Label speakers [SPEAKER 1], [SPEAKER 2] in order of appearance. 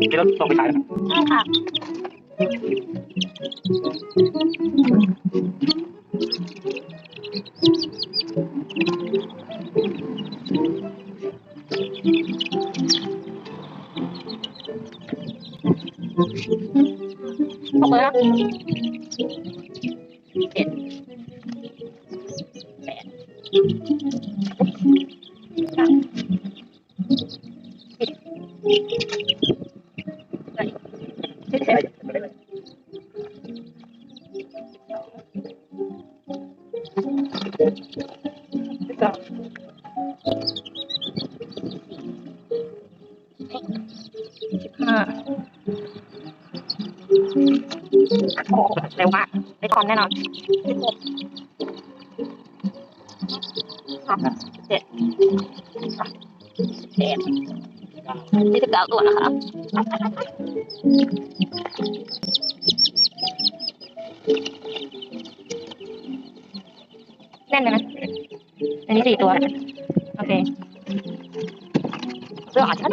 [SPEAKER 1] นี่เราส่งไปขายนะครับ
[SPEAKER 2] ใช่ค่ะหกเลยนะเจ็ดแปดเก้า สิบเจ็ด
[SPEAKER 1] ไปเลย
[SPEAKER 2] สิบสองสิบห้าโอ้เร็วมากได้คอนแน่นอนสิบหกสิบเจ็ดสิบแปด ยี่สิบเก้าตัวนะคะแน่นเลยนะอันนี้สี่ตัวนะโอเคเรื่องอะฉัน